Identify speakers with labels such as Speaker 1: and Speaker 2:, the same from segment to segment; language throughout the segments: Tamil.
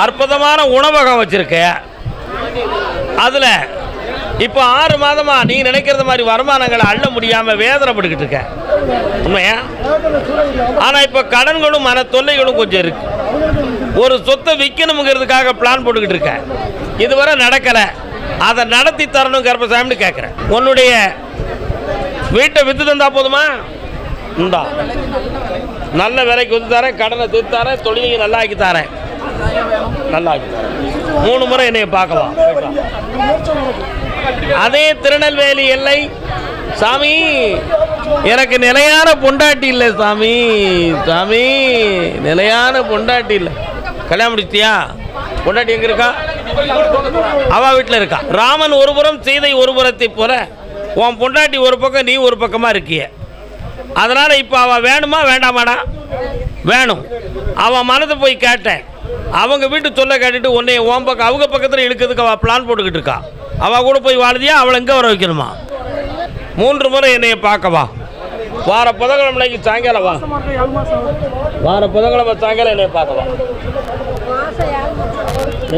Speaker 1: அற்புதமான உணவகம் வச்சுருக்க. அதில் இப்போ ஆறு மாதமாக நீ நினைக்கிறது மாதிரி வருமானங்களை அள்ள முடியாமல் வேதனைப்பட்டுக்கிட்டு இருக்க. உண்மையா? ஆனால் இப்போ கடன்களும் மன தொல்லைகளும் கொஞ்சம் இருக்கு. ஒரு சொத்தை விற்கணுங்கிறதுக்காக பிளான் போட்டுக்கிட்டு இருக்க. இதுவரை நடக்கலை. அதை நடத்தி தரணும் கர்ப்பசாமின்னு கேட்குறேன் உன்னுடைய வீட்டை விற்று தந்தா போதுமா? உண்டா? நல்ல விலைக்கு வந்து தரேன் கடனை தீர்த்தாரேன் தொழிலையும் நல்லா ஆக்கி தரேன். நல்லா மூணு முறை என்னைய பார்க்கலாம். அதே திருநெல்வேலி எல்லை. சாமி எனக்கு நிலையான பொண்டாட்டி இல்லை சாமி. சாமி நிலையான பொண்டாட்டி இல்லை. கல்யாணம் முடிச்சியா பொண்டாட்டி எங்க இருக்கா? அவ வீட்டில் இருக்கா. ராமன் ஒரு புறம் சீதை ஒரு புறத்தை போல உன் பொண்டாட்டி ஒரு பக்கம் நீ ஒரு பக்கமாக இருக்கிய. அதனால் இப்போ அவள் வேணுமா வேண்டாமாடா? வேணும். அவன் மனதை போய் கேட்டேன். அவங்க வீட்டு சொல்ல கேட்டுட்டு உன்னை உன் பக்கம் அவங்க பக்கத்தில் இழுக்கிறதுக்கு அவள் பிளான் போட்டுக்கிட்டு இருக்கா. அவள் கூட போய் வாழுதியா அவளை எங்கே வர வைக்கணுமா? மூன்று முறை என்னைய பார்க்கவா வார புதன்கிழமைக்கு சாயங்காலம் வா. வார புதன்கிழமை சாயங்காலம் என்னைய பார்க்கவா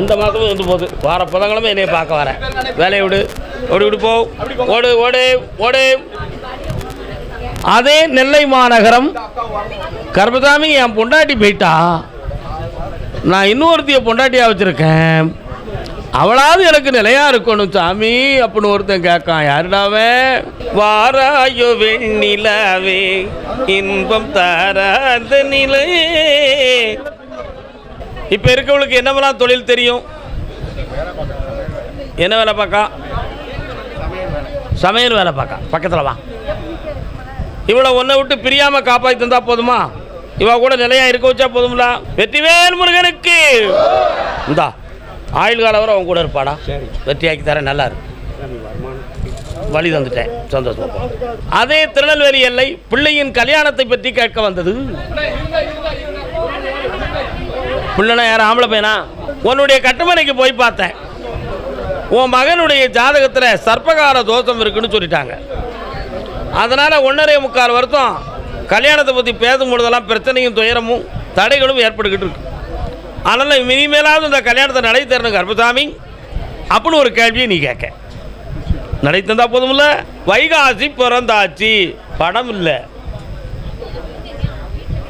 Speaker 1: இந்த மாதமும் இருந்து போகுது. வார புதன்கிழமை என்னைய பார்க்க வரேன். வேலையை விடு. ஓடி விடு போ. ஓடு ஓடு ஓடு. அதே நெல்லை மாநகரம் கர்பதாமி என் பொண்டாட்டி போயிட்டா. நான் இன்னொருத்திய பொண்டாட்டியாக வச்சுருக்கேன். அவளாவது எனக்கு நிலையா இருக்கணும் சாமி அப்படின்னு ஒருத்தன் கேட்கான். யாருடாவே வாராயோ வெண்ணிலாவே இன்பம் தாராத நிலை. இப்போ இருக்கவளுக்கு என்னவெல்லாம் தொழில் தெரியும். என்ன வேலை பார்க்கா? சமையல் வேலை பார்க்கா. பக்கத்தில் வா. இவளை ஒன்றை விட்டு பிரியாமல் காப்பாற்றி தந்தால் போதுமா? இவ கூட நிலையா இருக்க வச்சா போதும்ல? வெற்றிவேல் முருகனுக்கு. இந்தா ஆயுள் காலம் வரை அவன் கூட இருப்பாடா. வெற்றியாக்கி தரேன் நல்லா இருக்கு. வழி தந்துட்டேன். சந்தோஷம் அதே திருநெல்வேலி எல்லை பிள்ளையின் கல்யாணத்தை பற்றி கேட்க வந்தது. பிள்ளைனா யாரும் ஆம்பளை பையனா? உன்னுடைய கட்டுமனைக்கு போய் பார்த்தேன். உன் மகனுடைய ஜாதகத்தில் சர்ப்பகால தோஷம் இருக்குன்னு சொல்லிட்டாங்க. அதனால் ஒன்றரை முக்கால் வருஷம் கல்யாணத்தை பற்றி பேசும் பொழுதெல்லாம் பிரச்சனையும் துயரமும் தடைகளும் ஏற்பட்டுக்கிட்டு இருக்கு. அதனால் இனிமேலாவது இந்த கல்யாணத்தை நடை தரணும் கர்ப்பசாமி. அப்படின்னு ஒரு கேள்வியை நீ கேட்க. நடை தந்தால் போதுமில்ல? வைகாசி பிறந்தாச்சு. படம் இல்லை.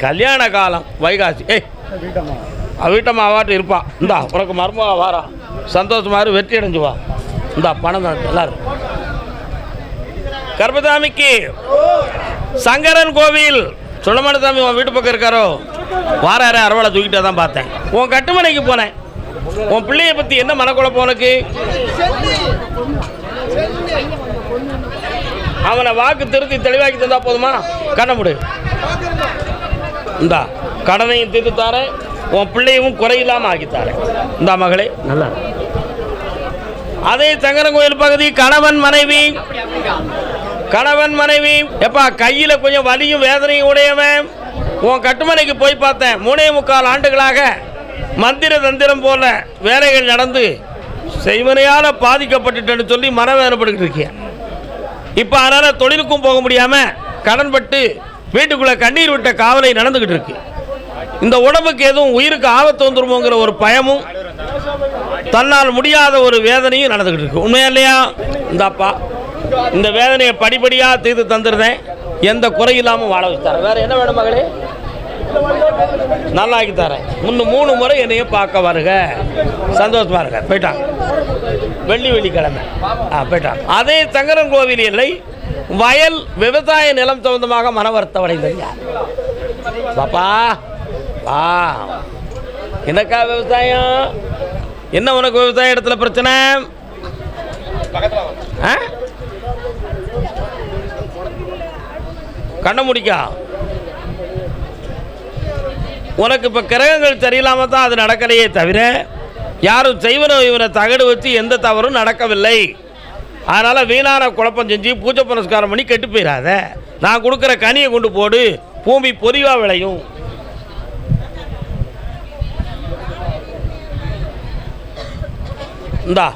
Speaker 1: கல்யாண காலம் வைகாசி. ஏய் வீட்டம்மா அவாட்டு இருப்பா. இந்தா உனக்கு மர்மமாக வாரா. சந்தோஷமாக வெற்றி அடைஞ்சு வா. இந்தா பணம் தான் எல்லாரும் கர்ப்பசாமிக்கு சங்கரன் கோவில். சுடமான சாமி உன் வீட்டு பக்கம் இருக்காரோ? வாராரு அரவலை தூக்கிட்டே தான் பார்த்தேன். உன் கட்டுமனைக்கு போனேன். உன் பிள்ளைய பற்றி என்ன மனக்குழப்பம் உனக்கு? அவனை வாக்கு திருத்தி தெளிவாக்கி தந்தா போதுமா? கண்ண முடு. இந்தா கடனையும் தீர்த்து தாரேன். உன் பிள்ளையும் குறையில்லாமல் ஆக்கித்தாரேன் இந்தா மகளே. நல்லா. அதே சங்கரன் கோயில் பகுதி கணவன் மனைவி. கணவன் மனைவி எப்பா கையில் கொஞ்சம் வலியும் வேதனையும் உடையவன். உன் கட்டுமனைக்கு போய் பார்த்தேன். மூணே முக்கால் ஆண்டுகளாக மந்திர தந்திரம் போல வேலைகள் நடந்து செய்வனையால் பாதிக்கப்பட்டுட்டேன்னு சொல்லி மனவேதனைப்பட்டுக்கிட்டு இருக்கேன் இப்போ அதனால் தொழிலுக்கும் போக முடியாமல் கடன்பட்டு வீட்டுக்குள்ளே கண்ணீர் விட்ட காவலை நடந்துக்கிட்டு இருக்கு. இந்த உடம்புக்கு எதுவும் உயிருக்கு ஆபத்து வந்துருமோங்கிற ஒரு பயமும் தன்னால் முடியாத ஒரு வேதனையும் நடந்துக்கிட்டு இருக்கு. உண்மையா இல்லையா? இந்தாப்பா இந்த வேதனையை படிப்படியாக தீர்த்து தந்துருந்தேன். எந்த குறை இல்லாமல் வாழ வச்சுத்தரேன் வேறு வேற என்ன வேணும் மகளே? நல்லா ஆக்கி தரேன். முன்னு மூணு முறை என்னையும் பார்க்க வருக. சந்தோஷமாக இருக்க போயிட்டாங்க வெள்ளி வெள்ளிக்கிழமை. ஆ போயிட்டான். அதே சங்கரன் கோவில் இல்லை வயல் விவசாய நிலம் சம்பந்தமாக மன வருத்தம் அடைந்தது யார்? பாப்பா வா. என்னக்கா விவசாயம்? என்ன உனக்கு விவசாய இடத்துல பிரச்சனை? ஆ? கண்ண முடிக்கா. உனக்கு இப்போ கிரகங்கள் சரியில்லாமல் தான் அது நடக்கலையே தவிர யாரும் செய்வன இவனை தகடு வச்சு எந்த தவறும் நடக்கவில்லை. அதனால் வீணான குழப்பம் செஞ்சு பூஜை புனஸ்காரம் பண்ணி கெட்டு போயிடாத நான் கொடுக்குற கனியை கொண்டு போடு பூமி பொறிவாக விளையும். இந்தா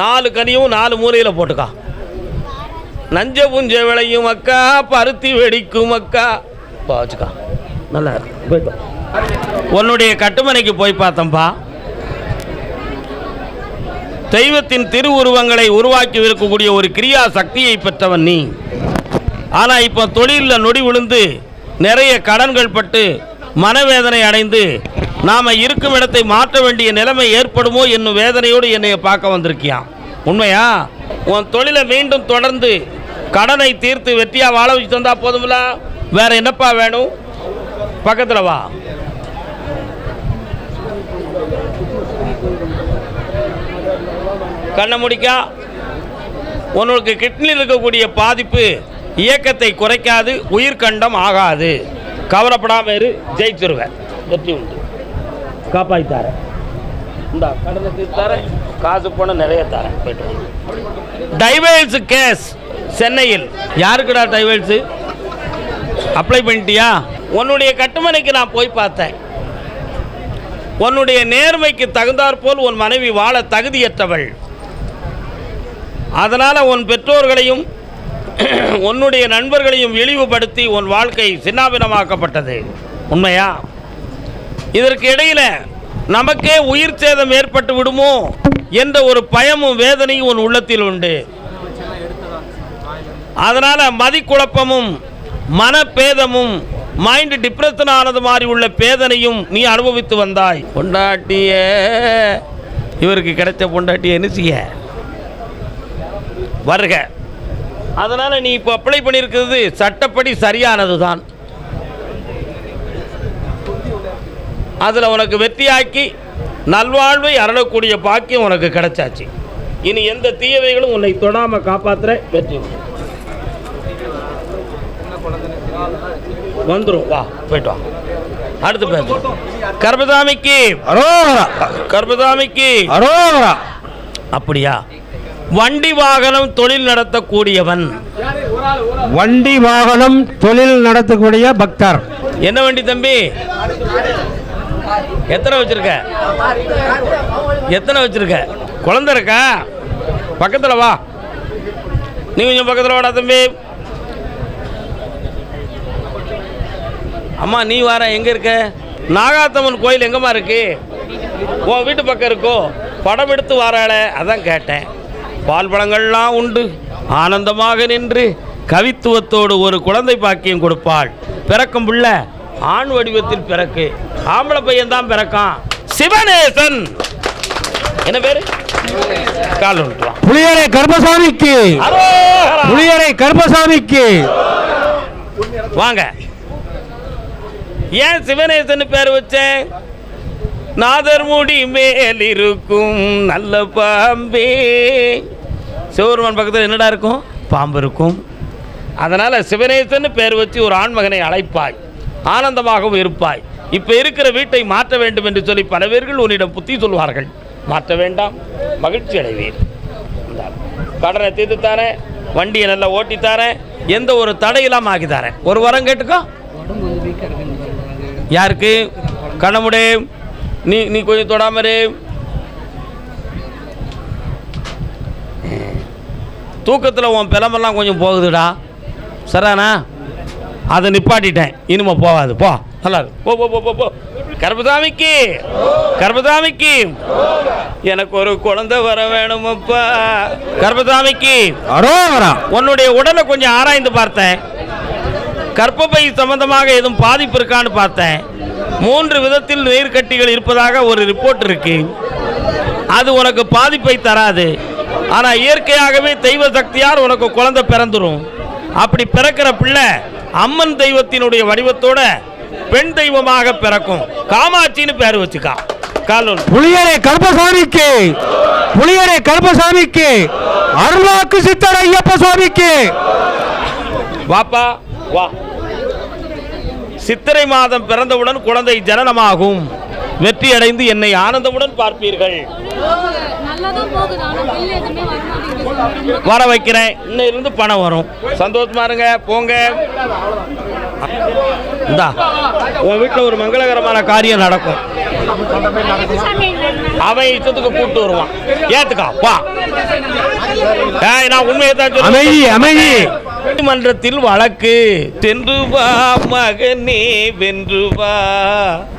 Speaker 1: நாலு கனியும் நாலு மூலையில் போட்டுக்கா. நஞ்ச புஞ்ச விளையும் அக்கா பருத்தி வெடிக்கும் அக்கா. வச்சுக்கா. நல்லா இருக்கு. போயிட்டு உன்னுடைய கட்டுமனைக்கு போய் பார்த்தம்பா தெய்வத்தின் திருவுருவங்களை உருவாக்கி இருக்கக்கூடிய ஒரு கிரியா சக்தியை பெற்றவன் நீ. ஆனால் இப்போ தொழிலில் நொடி விழுந்து நிறைய கடன்கள் பட்டு மனவேதனை அடைந்து நாம் இருக்கும் இடத்தை மாற்ற வேண்டிய நிலைமை ஏற்படுமோ என்னும் வேதனையோடு என்னை பார்க்க வந்திருக்கியான் உண்மையா? உன் தொழிலை மீண்டும் தொடர்ந்து கடனை தீர்த்து வெற்றியாக வாழ வச்சு தந்தால் போதுமில்ல வேற என்னப்பா வேணும்? பக்கத்தில் வா. கண்ணை முடிக்கா. உனக்கு கிட்னியில் இருக்கக்கூடிய பாதிப்பு இயக்கத்தை குறைக்காது உயிர்கண்டம் ஆகாது. கவலைப்படாமல் இரு ஜெயிச்சிருவேன். வெற்றி உண்டு. காப்பாற்றி தரேன். இந்த கடனை தீர்த்து தரேன். காசு போன நிறைய தரேன். போயிட்டு வாங்க. டைவர்ஸ் கேஸ் சென்னையில். யாருக்குடா டைவல்ஸு அப்ளை பண்ணிட்டியா? உன்னுடைய கட்டுமனைக்கு நான் போய் பார்த்தேன். உன்னுடைய நேர்மைக்கு தகுந்தாற்போல் உன் மனைவி வாழ தகுதியற்றவள். அதனால் உன் பெற்றோர்களையும் உன்னுடைய நண்பர்களையும் இழிவுபடுத்தி உன் வாழ்க்கை சின்னாபினமாக்கப்பட்டது உண்மையா? இதற்கு இடையில் நமக்கே உயிர் சேதம் ஏற்பட்டு விடுமோ என்ற ஒரு பயமும் வேதனையும் உன் உள்ளத்தில் உண்டு. அதனால் மதிக்குழப்பமும் மனப்பேதமும் மைண்டு டிப்ரெஷன் ஆனது மாதிரி உள்ள பேதனையும் நீ அனுபவித்து வந்தாய். பொண்டாட்டிய இவருக்கு கிடைச்ச பொண்டாட்டிய என்ன செய்ய வருக. அதனால் நீ இப்போ அப்ளை பண்ணியிருக்கிறது சட்டப்படி சரியானது தான் அதில் உனக்கு வெற்றியாக்கி நல்வாழ்வை அருளக்கூடிய பாக்கியம் உனக்கு கிடைச்சாச்சு. இனி எந்த தீயவைகளும் உன்னை தொடாமல் காப்பாற்றுற வெற்றி உண்டு. வந்துரும். வா போயிட்டு வா. அடுத்து பேச. கர்பதாமிக்கு
Speaker 2: அரோகரா.
Speaker 1: கர்பதாமிக்கு
Speaker 2: அரோகரா.
Speaker 1: அப்படியா? வண்டி வாகனம் தொழில் நடத்தக்கூடியவன்.
Speaker 2: வண்டி வாகனம் தொழில் நடத்தக்கூடிய பக்தர்.
Speaker 1: என்ன வண்டி தம்பி? எத்தனை வச்சிருக்க? எத்தனை வச்சிருக்க? குழந்தை இருக்கா? பக்கத்துல வா. நீ கொஞ்சம் பக்கத்துல வாடா தம்பி. அம்மா நீ வார எங்க இருக்க? நாகாத்தம்மன் கோயில் எங்கம்மா இருக்கு? உன் வீட்டு பக்கம் இருக்கோ? படம் எடுத்து வாராள அதான் கேட்டேன். பால் பழங்கள்லாம் உண்டு. ஆனந்தமாக நின்று கவித்துவத்தோடு ஒரு குழந்தை பாக்கியம் கொடுப்பாள். பிறக்கும் புள்ள ஆண் வடிவத்தில் பிறக்கு. ஆம்பளை பையன் தான் பிறக்கான். சிவநேசன் என்ன பேரு?
Speaker 2: புளியரை கர்ப்பசாமிக்கு புளியரை கர்ப்பசாமிக்கு
Speaker 1: வாங்க. ஏன் சிவநேசன் பேர் வச்சேன்? நாதர் முடி மேல் இருக்கும் நல்ல பாம்பே. சிவருமான் பக்கத்தில் என்னடா இருக்கும்? பாம்பு இருக்கும். அதனால் சிவநேசன் பேர் வச்சு ஒரு ஆண்மகனை அழைப்பாய். ஆனந்தமாகவும் இருப்பாய். இப்போ இருக்கிற வீட்டை மாற்ற வேண்டும் என்று சொல்லி பல பேர்கள் உன்னிடம் புத்தி சொல்வார்கள். மாற்ற வேண்டாம். மகிழ்ச்சி அடைவீர். கடனை தீர்த்து தரேன் வண்டியை நல்லா ஓட்டி தரேன் எந்த ஒரு தடையில்லாம ஆக்கி தரேன் ஒரு வரம் கேட்டுக்கோ. யாருக்கு? கண்ணமுடே நீ நீ கொஞ்சம் தொடாமரு தூக்கத்தில் உன் பிளம்பெல்லாம் கொஞ்சம் போகுதுடா. சரிண்ணா அதை நிப்பாட்டிட்டேன். இனிமே போகாது. போ. நல்லா. போ போ போ போ கர்பதாமிக்கு கர்பதாமிக்கு எனக்கு ஒரு குழந்தை வர வேணுமப்பா. கர்பதாமிக்கு
Speaker 2: அரோகரா
Speaker 1: உன்னுடைய உடலை கொஞ்சம் ஆராய்ந்து பார்த்தேன். கர்ப்பப்பை சம்பந்தமாக எதுவும் பாதிப்பு இருக்கான்னு பார்த்தேன். மூன்று விதத்தில் நீர்க்கட்டிகள் இருப்பதாக ஒரு ரிப்போர்ட் இருக்கு. அது உனக்கு பாதிப்பை தராது. ஆனால் இயற்கையாகவே தெய்வ சக்தியார் உனக்கு குழந்தை பிறந்துரும். அப்படி பிறக்கிற பிள்ளை அம்மன் தெய்வத்தினுடைய வடிவத்தோட பெண் தெய்வமாக பிறக்கும். காமாட்சின்னு பேர் வச்சுக்கா. காலூர்.
Speaker 2: புளியரை கர்ப்பசாமிக்கு. புளியரை கர்ப்பசாமிக்கு. அருளாக்கு சித்தர் ஐயப்ப சுவாமிக்கு.
Speaker 1: வாப்பா வா. சித்திரை மாதம் பிறந்தவுடன் குழந்தை ஜனனமாகும். வெற்றி அடைந்து என்னை ஆனந்தமுடன் பார்ப்பீர்கள்.
Speaker 3: வர
Speaker 1: வைக்கிறேன். இன்னும் இருந்து பணம் வரும். சந்தோஷமா இருங்க. போங்க. இந்தா உன் வீட்டில் ஒரு மங்களகரமான காரியம் நடக்கும். அவன் இஷ்டத்துக்கு கூப்பிட்டு வருவான். ஏத்துக்கா வா. ஏய் நான் உண்மையை தான் சொல்றேன்.
Speaker 2: அமைதி அமைதி.
Speaker 1: மன்றத்தில் வழக்கு. தென்று வா மகனே வென்று வா.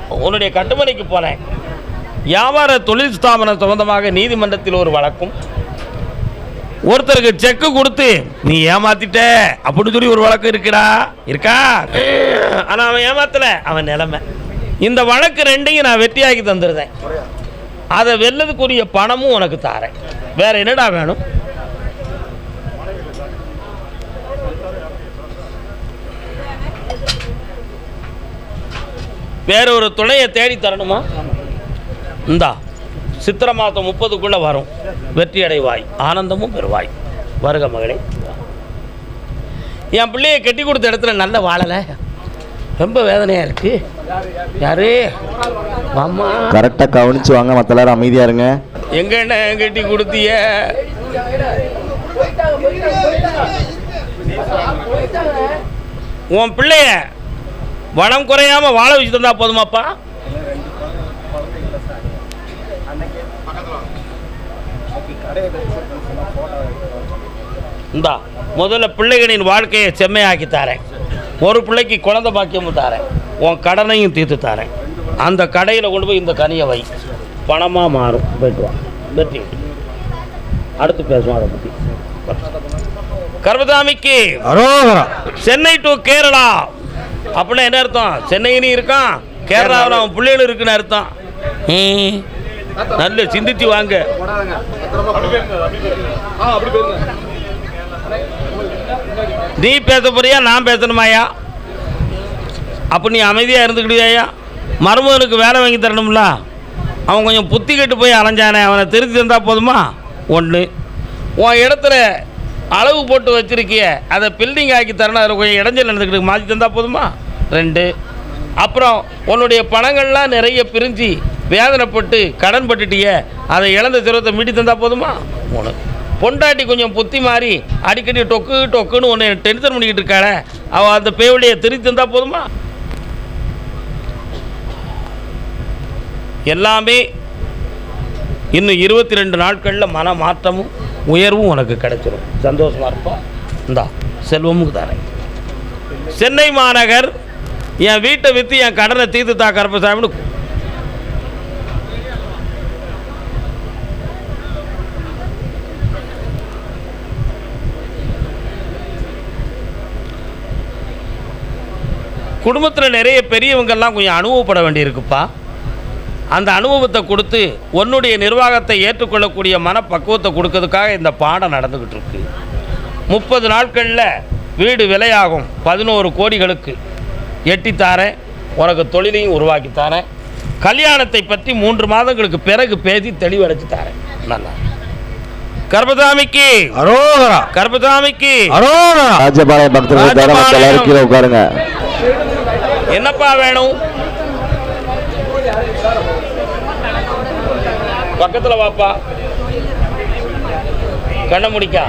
Speaker 1: உன்னுடைய கட்டுமனைக்கு போனேன். வியாபார தொழில் ஸ்தாபனம் சம்பந்தமாக நீதிமன்றத்தில் ஒரு வழக்கும். ஒருத்தருக்கு செக்கு கொடுத்து நீ ஏமாத்திட்ட அப்படின்னு சொல்லி ஒரு வழக்கு இருக்குடா. இருக்கா? ஆனா அவன் ஏமாத்தல. அவன் நிலைமை. இந்த வழக்கு ரெண்டையும் நான் வெற்றியாக்கி தந்துருந்தேன். அதை வெல்லதுக்குரிய பணமும் உனக்கு தாரேன். வேற என்னடா வேணும்? வேற ஒரு துணையை தேடி தரணுமா? இந்தா சித்திரை மாதம் முப்பதுக்குள்ளே வரும். வெற்றி அடைவாய் ஆனந்தமும் பெறுவாய். வருக மகளே. என் பிள்ளைய கட்டி கொடுத்த இடத்துல நல்ல வாழலை? ரொம்ப வேதனையாக இருக்கு. யாரு? அம்மா.
Speaker 4: கரெக்டாக கவனிச்சு வாங்க மற்ற எல்லாரும் அமைதியாக இருங்க.
Speaker 1: எங்க என்ன கட்டி கொடுத்திய உன் பிள்ளைய வளம் குறையாம வாழ வச்சு தந்தா போதுமாப்பா? இந்தா முதல்ல பிள்ளைகளின் வாழ்க்கையை செம்மையாக்கி தாரேன். ஒரு பிள்ளைக்கு குழந்தை பாக்கியமும் தாரேன். உன் கடனையும் தீர்த்து தாரேன். அந்த கடையில் கொண்டு போய் இந்த கனியை வை. பணமாக மாறும். போயிட்டு வா. வெற்றி. அடுத்து பேசுவோம் அதை பற்றி கர்மதாமிக்கு சென்னை டு கேரளா. அப்படின்னா என்ன அர்த்தம்? சென்னையிலும் இருக்கான் கேரளாவில் அவன் பிள்ளைகளும் இருக்குன்னு அர்த்தம். நல்ல சிந்திச்சு வாங்க. நீ பேச போறியா? நான் பேசணுமாயா அப்போ நீ அமைதியாக இருந்துக்கிட்டியாயா மருமகனுக்கு வேலை வாங்கி தரணும்ல? அவன் கொஞ்சம் புத்தி கெட்டு போய் அலைஞ்சானே அவனை திருத்தி தந்தால் போதுமா? ஒன்று உன் இடத்துல அளவு போட்டு வச்சுருக்கிய அதை பில்டிங் ஆக்கி தரணும் அதில் கொஞ்சம் இடைஞ்சல் நடந்துக்கிட்டு மாற்றி தந்தால் போதுமா? ரெண்டு. அப்புறம் உன்னுடைய பணங்கள்லாம் நிறைய பிரிஞ்சு வேதனைப்பட்டு கடன் பட்டுட்டிய அதை இழந்த சிரத்தை மீட்டி தந்தால் போதுமா? மூணு பொண்டாட்டி கொஞ்சம் புத்தி மாறி அடிக்கடி டொக்கு டொக்குன்னு ஒன்று டென்ஷன் பண்ணிக்கிட்டு இருக்காளே அவள் அந்த பேவலியை திருத்தி தந்தால் போதுமா? எல்லாமே இன்னும் இருபத்தி ரெண்டு நாட்களில் மன மாற்றமும் உயர்வும் உனக்கு கிடைச்சிரும். சந்தோஷமாக இருப்பா. இந்தா செல்வமும் தரேன். சென்னை மாநகர் என் வீட்டை விற்று என் கடனை தீர்த்து தா கருப்பசாமின்னு குடும்பத்தில் நிறைய பெரியவங்கெல்லாம் கொஞ்சம் அனுபவப்பட வேண்டியிருக்குப்பா. அந்த அனுபவத்தை கொடுத்து உன்னுடைய நிர்வாகத்தை ஏற்றுக்கொள்ளக்கூடிய மனப்பக்குவத்தை கொடுக்கறதுக்காக இந்த பாடம் நடந்துக்கிட்டு இருக்கு. முப்பது நாட்களில் வீடு விலையாகும் பதினோரு கோடிகளுக்கு. எட்டித்தாரேன். உனக்கு தொழிலையும் உருவாக்கி தரேன் கல்யாணத்தை பற்றி மூன்று மாதங்களுக்கு பிறகு பேசி தெளிவடைச்சு தரேன் நல்லா. கர்பதாமிக்கு
Speaker 2: அரோகரா.
Speaker 1: கர்பதாமிக்கு
Speaker 2: அரோகரா.
Speaker 4: ராஜபாளையம் பக்தர்கள் உட்காருங்க.
Speaker 1: என்னப்பா வேணும்? பக்கத்துல வாப்பா. கண்ண முடிக்கா.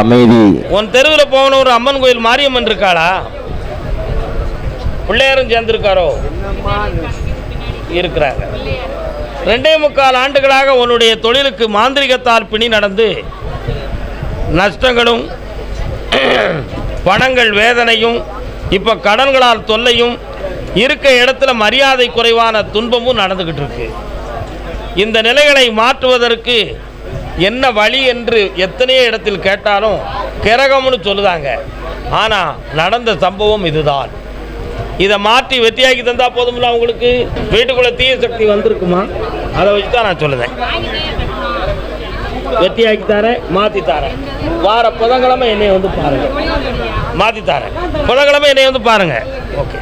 Speaker 4: அமைதி.
Speaker 1: உன் தெருவில் போன ஒரு அம்மன் கோயில் மாரியம்மன் இருக்காளா? பிள்ளையாரும் சேர்ந்திருக்காரோ? இருக்கிறாங்க. ரெண்டே முக்கால் ஆண்டுகளாக உன்னுடைய தொழிலுக்கு மாந்திரிகத்தால் பிணி நடந்து நஷ்டங்களும் பணங்கள் வேதனையும் இப்போ கடன்களால் தொல்லையும் இருக்க இடத்துல மரியாதை குறைவான துன்பமும் நடந்துக்கிட்டு இருக்கு. இந்த நிலைகளை மாற்றுவதற்கு என்ன வழி என்று எத்தனையோ இடத்தில் கேட்டாலும் கிரகம்னு சொல்லுதாங்க. ஆனால் நடந்த சம்பவம் இதுதான். இதை மாற்றி வெற்றியாக்கி தந்தா போதும்ல உங்களுக்கு? வீட்டுக்குள்ள தீய சக்தி வந்திருக்குமா? அதை வச்சு தான் நான் சொல்லுதேன். வெற்றியாக்கி தரேன் மாற்றி தரேன். வார புதன்கிழமை என்னை வந்து பாருங்க. மாற்றி தரேன். புதன்கிழமை என்னை வந்து பாருங்க. ஓகே.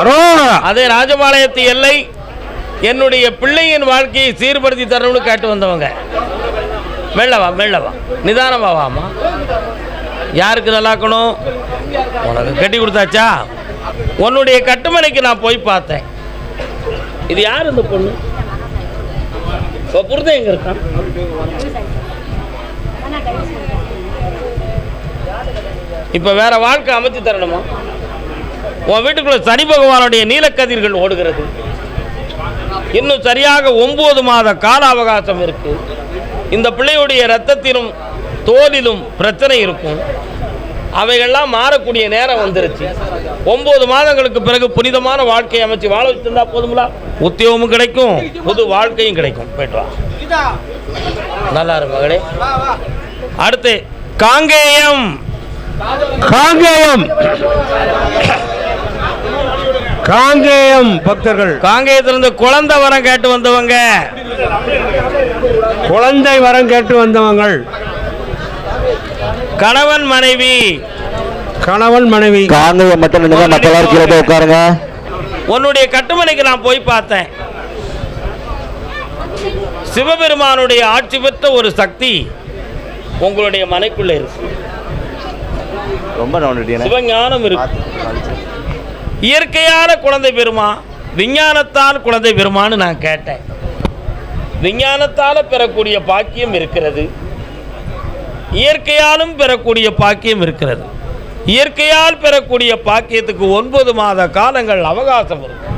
Speaker 2: அரோகரா
Speaker 1: அதே ராஜபாளையத்து எல்லை என்னுடைய பிள்ளையின் வாழ்க்கையை சீர்படுத்தி தரணும்னு கேட்டு வந்தவங்க. மெல்லவா மெல்லவா நிதானமா வாமா யாருக்கு நல்லாக்கணும்? உனக்கு கட்டி கொடுத்தாச்சா? உன்னுடைய கட்டுமனைக்கு நான் போய் பார்த்தேன். இது யார் இந்த பொண்ணு? இப்போ புரிதம் எங்கே இருக்கான்? இப்போ வேற வாழ்க்கை அமைச்சு தரணுமா? உன் வீட்டுக்குள்ள சனி பகவானுடைய நீலக்கதிர்கள் ஓடுகிறது. இன்னும் சரியாக ஒம்பது மாத கால அவகாசம் இருக்கு. இந்த பிள்ளையுடைய ரத்தத்திலும் தோலிலும் பிரச்சனை இருக்கும். அவைகள்லாம் மாறக்கூடிய நேரம் வந்துருச்சு. ஒன்பது மாதங்களுக்கு பிறகு புனிதமான வாழ்க்கையை அமைச்சு வாழ வச்சிருந்தா போதுங்களா? உத்தியோகமும் கிடைக்கும் புது வாழ்க்கையும் கிடைக்கும். போயிட்டு வா. நல்லா இருக்கு மகளே அடுத்து காங்கேயம்.
Speaker 2: காங்கேயம். காங்கேயம் பக்தர்கள்.
Speaker 1: காங்கேயத்திலிருந்து குழந்தை வரம் கேட்டு வந்தவங்க.
Speaker 2: குழந்தை வரம் கேட்டு வந்தவங்கள்.
Speaker 1: கணவன் மனைவி.
Speaker 2: கணவன் மனைவி.
Speaker 4: காங்கேயம் மட்டும் உட்காருங்க.
Speaker 1: உன்னுடைய கட்டுமனைக்கு நான் போய் பார்த்தேன். சிவபெருமானுடைய ஆட்சி பெற்ற ஒரு சக்தி உங்களுடைய மனைக்குள்ள இருக்கு.
Speaker 4: ரொம்ப
Speaker 1: சிவஞானம் இருக்கு. இயற்கையான குழந்தை பெறுமா? விஞ்ஞானத்தால் குழந்தை பெறுமான்னு நான் கேட்டேன். விஞ்ஞானத்தால் பெறக்கூடிய பாக்கியம் இருக்கிறது. இயற்கையாலும் பெறக்கூடிய பாக்கியம் இருக்கிறது. இயற்கையால் பெறக்கூடிய பாக்கியத்துக்கு ஒன்பது மாத காலங்கள் அவகாசம் இருக்கு.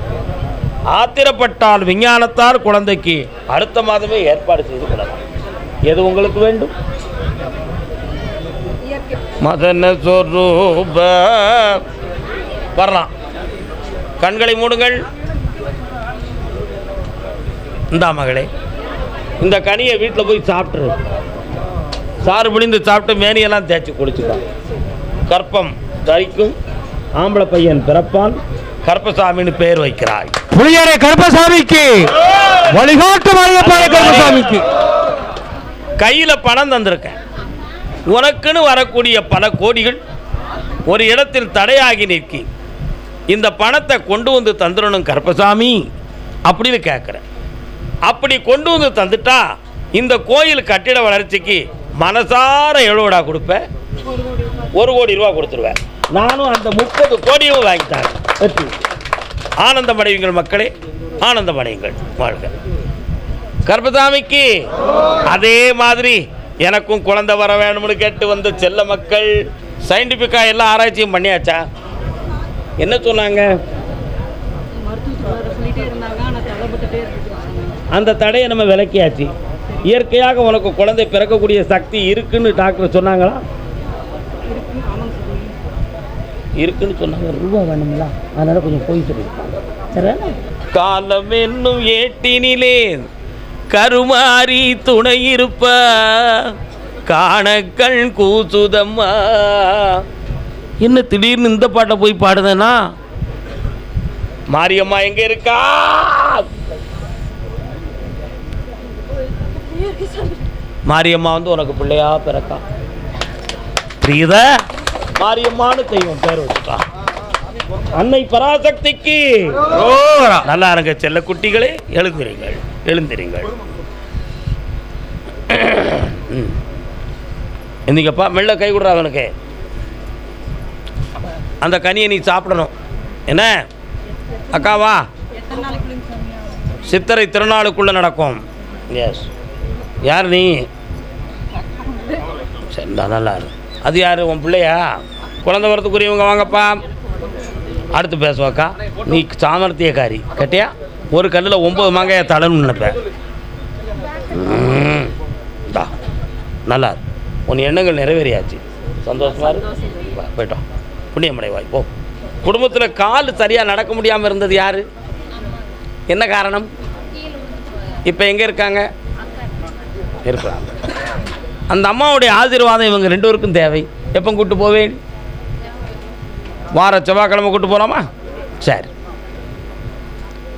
Speaker 1: ஆத்திரப்பட்டால் விஞ்ஞானத்தால் குழந்தைக்கு அடுத்த மாதமே ஏற்பாடு செய்து கொள்ளலாம். எது உங்களுக்கு வேண்டும்? மதன சொரூப. வரலாம். கண்களை மூடுங்கள். இந்தா மகளே இந்த கனியை வீட்டில் போய் சாப்பிட்ரு சாறு பிழிந்து சாப்பிட்டு மேனியெல்லாம் தேய்ச்சி குடிச்சுக்கோ கற்பம் தரிக்கும். ஆம்பளை பையன் பிறப்பான். கற்பசாமின்னு பெயர் வைக்கிறாய்.
Speaker 2: புளியரை கருப்பசாமிக்கு. வழிகாட்டு கருப்பசாமிக்கு.
Speaker 1: கையில் பணம் தந்திருக்கேன். உனக்குன்னு வரக்கூடிய பல கோடிகள் ஒரு இடத்தில் தடையாகி நிற்கி. இந்த பணத்தை கொண்டு வந்து தந்துடணும் கருப்பசாமி அப்படின்னு கேட்குறேன் அப்படி கொண்டு வந்து தந்துட்டா இந்த கோயில் கட்டிட வளர்ச்சிக்கு மனசார எவ்வளோடா கொடுப்பேன் ஒரு கோடி ரூபா கொடுத்துருவேன். நானும் அந்த முப்பது கோடியும் வாங்கிட்டாங்க வெற்றி. ஆனந்தமடையுங்கள் மக்களே ஆனந்தமடையுங்கள் வாழ்க. கர்ப்பசாமிக்கு அதே மாதிரி எனக்கும் குழந்தை வர வேணும்னு கேட்டு வந்த செல்ல மக்கள் சயின்டிஃபிக்காக எல்லா ஆராய்ச்சியும் பண்ணியாச்சா? என்ன சொன்னாங்க? அந்த தடையை நம்ம விளக்கியாச்சு இயற்கையாக உனக்கு குழந்தை பிறக்கக்கூடிய சக்தி இருக்குன்னு டாக்டர் சொன்னாங்களா? இருக்குன்னு சொன்னாங்க. ரூபா வேணுங்களா அதனால கொஞ்சம் போய் சொல்லியிருக்காங்க காலம் என்னும் ஏட்டினிலே கருமாறி துணை இருப்ப. காணக்கள் கூசுதம்மா. என்ன திடீர்னு இந்த பாட்டை போய் பாடுதேனா? மாரியம்மா எங்க இருக்கா? மாரியம்மா வந்து உனக்கு பிள்ளையா பிறக்கா? புரியுதா? மாரியம்மான்னு தெய்வம் பேர் வச்சுட்டா அன்னை பராசக்திக்கு. நல்லா இருங்க செல்ல குட்டிகளே எழுந்திருங்கள் எழுந்திருங்கள். எந்திங்கப்பா மெல்ல கை கொடுறா அவனுக்கு. அந்த கனியை நீ சாப்பிடணும். என்ன? அக்காவா? சித்திரை திருநாளுக்குள்ளே நடக்கும். எஸ் யார் நீ? சரி நல்லா அது யார்? உன் பிள்ளையா? குழந்தை வரத்துக்குரியவங்க வாங்கப்பா. அடுத்து பேசுவாக்கா நீ சாமர்த்தியக்காரி கேட்டியா? ஒரு கல்லில் ஒம்பது மாங்காயை தடணும்னு நினைப்பேன் நல்லா. உன் எண்ணங்கள் நிறைவேறியாச்சு. சந்தோஷமா இரு. வா, போயிட்டோம் புண்ணியமடைவாய். போ குடும்பத்தில் கால் சரியாக நடக்க முடியாமல் இருந்தது யார்? என்ன காரணம்? இப்போ எங்கே இருக்காங்க? இருக்கிறாங்க அந்த அம்மாவுடைய ஆசீர்வாதம் இவங்க ரெண்டு பேருக்கும் தேவை. எப்போ கூட்டு போவேன்? வார செவ்வாய்க்கிழமை கூட்டு போகலாமா சரி.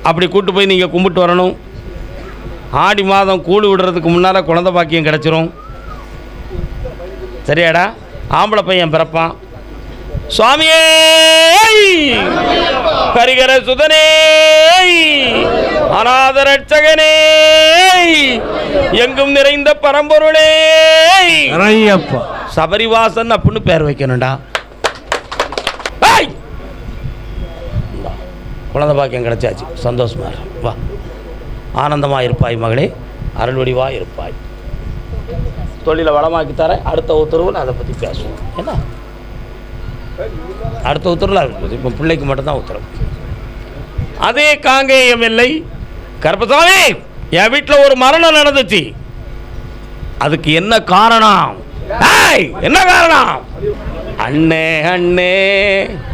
Speaker 1: அப்படி கூட்டு போய் நீங்கள் கும்பிட்டு வரணும். ஆடி மாதம் கூடு விடுறதுக்கு முன்னால் குழந்தை பாக்கியம் கிடச்சிரும். சரியாடா? ஆம்பளை பையன் பிறப்பான். சுவாமியே! கரிகர சுதனே! அநாத ரட்சகனே! எங்கும் நிறைந்த பரம்பொருளே! சபரிவாசன் அப்படின்னு பேர் வைக்கணும்டா. குழந்தை பாக்கியம் கிடைச்சாச்சு. சந்தோஷமா. வா. ஆனந்தமா இருப்பாய் மகளே. அருள்வடிவா இருப்பாய். தொழிலை வளமாக்கி தரேன் அடுத்த உத்தரவில் அதை பற்றி பேசுவோம். என்ன? அடுத்த உத்தரவில் அதை இப்போ பிள்ளைக்கு மட்டும்தான் உத்தரவு. அதே காங்கேயம் இல்லை கருப்பசாமி என் வீட்டில் ஒரு மரணம் நடந்துச்சு. அதுக்கு என்ன காரணம்? என்ன காரணம்? அண்ணே அண்ணே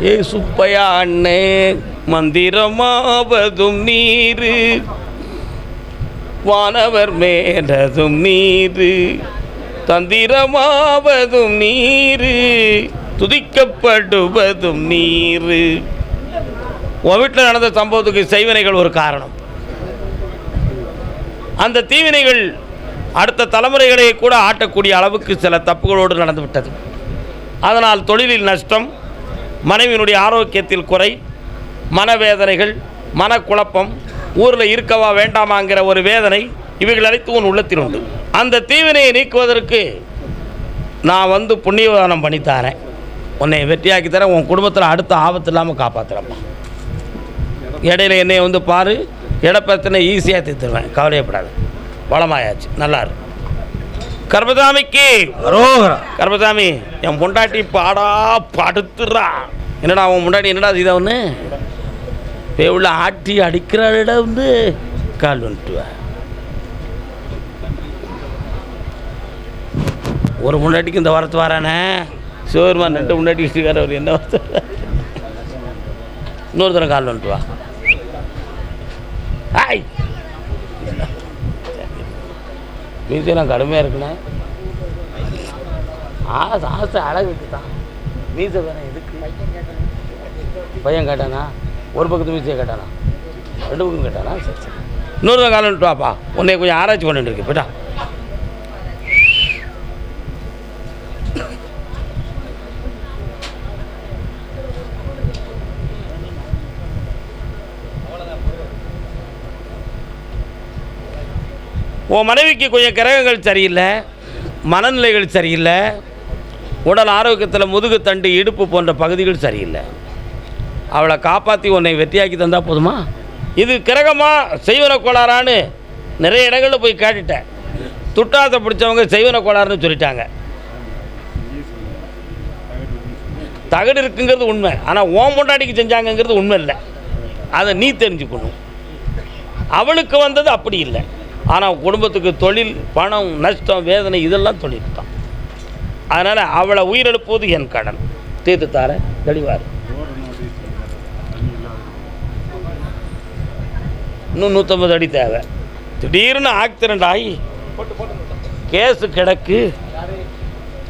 Speaker 1: ஏ சுப்பையா அண்ணே மந்திரமாவதும் நீரு. வானவர் மேலதும் நீரு. தந்திரமாவதும் நீரு. துதிக்கப்படுவதும் நீர். உன் வீட்டில் நடந்த சம்பவத்துக்கு செய்வினைகள் ஒரு காரணம். அந்த தீவினைகள் அடுத்த தலைமுறைகளை கூட ஆட்டக்கூடிய அளவுக்கு சில தப்புகளோடு நடந்துவிட்டது அதனால் தொழிலில் நஷ்டம் மனைவியினுடைய ஆரோக்கியத்தில் குறை மனவேதனைகள் மனக்குழப்பம் ஊரில் இருக்கவா வேண்டாமாங்கிற ஒரு வேதனை இவைகள் அனைத்தும் உன் உள்ளத்தில் உண்டு. அந்த தீவினையை நீக்குவதற்கு நான் வந்து புண்ணியதானம் பண்ணித்தாரேன் உன்னை வெற்றியாக்கி தரேன் உன் குடும்பத்தில் அடுத்த ஆபத்து இல்லாமல் காப்பாற்றுறப்பா இடையில என்னைய வந்து பாரு இடப்பிரச்சனை ஈஸியாக தீர்த்துருவேன். கவலையப்படாது. வளமாயாச்சு. நல்லா இருக்கு கர்மசாமிக்கு!
Speaker 2: அரோகரா
Speaker 1: கர்மசாமி என் பொண்டாட்டி பாடா படுத்துறா. என்னடா அவன் முன்னாடி என்னடா இதை ஒன்று உள்ள ஆட்டி அடிக்கிற இடம் வந்து கால் வந்துட்டுவேன் ஒரு முன்னாடிக்கு இந்த வரத்து வரானே? சிவபெருமான் ரெண்டு முன்னாடி இருக்கார் அவர் என்ன வரத்து இன்னொரு தரம் கால் வந்துட்டு வா. ஹாய். நான் கடுமையாக இருக்குண்ணே. ஆசை ஆசை அழகுக்கு தான் மீசை வேற எதுக்கு? பையன் கேட்டானா? ஒரு பக்கத்து மீசையை கேட்டானா? ரெண்டு பக்கம் கேட்டானா? சரி சரி. இன்னொரு காலம் வந்துட்டு வாப்பா. உன்னை கொஞ்சம் ஆராய்ச்சி பண்ணிட்டு இருக்கு போயிட்டா உன் மனைவிக்கு கொஞ்சம் கிரகங்கள் சரியில்லை மனநிலைகள் சரியில்லை உடல் ஆரோக்கியத்தில் முதுகு தண்டு இடுப்பு போன்ற பகுதிகள் சரியில்லை. அவளை காப்பாற்றி உன்னை வெற்றியாக்கி தந்தால் போதுமா? இது கிரகமா செய்வன கோளாறான்னு நிறைய இடங்களில் போய் கேட்டுட்டேன். துட்டாசை பிடிச்சவங்க செய்வன கோளாறுன்னு சொல்லிட்டாங்க. தகடு இருக்குங்கிறது உண்மை. ஆனால் ஓம் பொண்டாட்டிக்கு செஞ்சாங்கங்கிறது உண்மை இல்லை. அதை நீ தெரிஞ்சுக்கணும். அவளுக்கு வந்தது அப்படி இல்லை. ஆனால் குடும்பத்துக்கு தொழில் பணம் நஷ்டம் வேதனை இதெல்லாம் தொழில் தான் அதனால் அவளை உயிரெழுப்புவது என் கடன். தீர்த்து தார தெளிவார். இன்னும் நூற்றம்பது அடி தேவை. திடீர்னு ஆக்சிடெண்ட் ஆகி கேஸு கிடக்கு.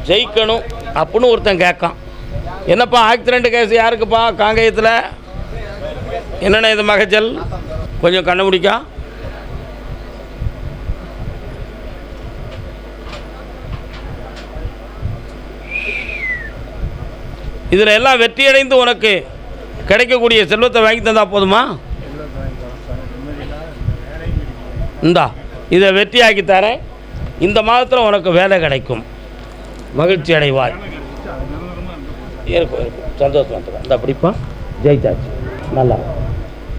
Speaker 1: ஜெயிக்கணும் அப்படின்னு ஒருத்தன் கேட்கான். என்னப்பா ஆக்சிடெண்ட் கேஸ் யாருக்குப்பா? காங்கேயத்தில். என்னென்ன இது மகஜல்? கொஞ்சம் கண்டுபிடிக்கா இதில் எல்லாம் வெற்றியடைந்து உனக்கு கிடைக்கக்கூடிய செல்வத்தை வாங்கி தந்தால் போதுமா? இந்தா இதை வெற்றியாக்கி தரேன். இந்த மாதத்தில் உனக்கு வேலை கிடைக்கும். மகிழ்ச்சி அடைவாய். இருக்கும் இருக்கும் சந்தோஷம் இந்த அப்படிப்பா ஜெயிச்சாச்சு. நல்லா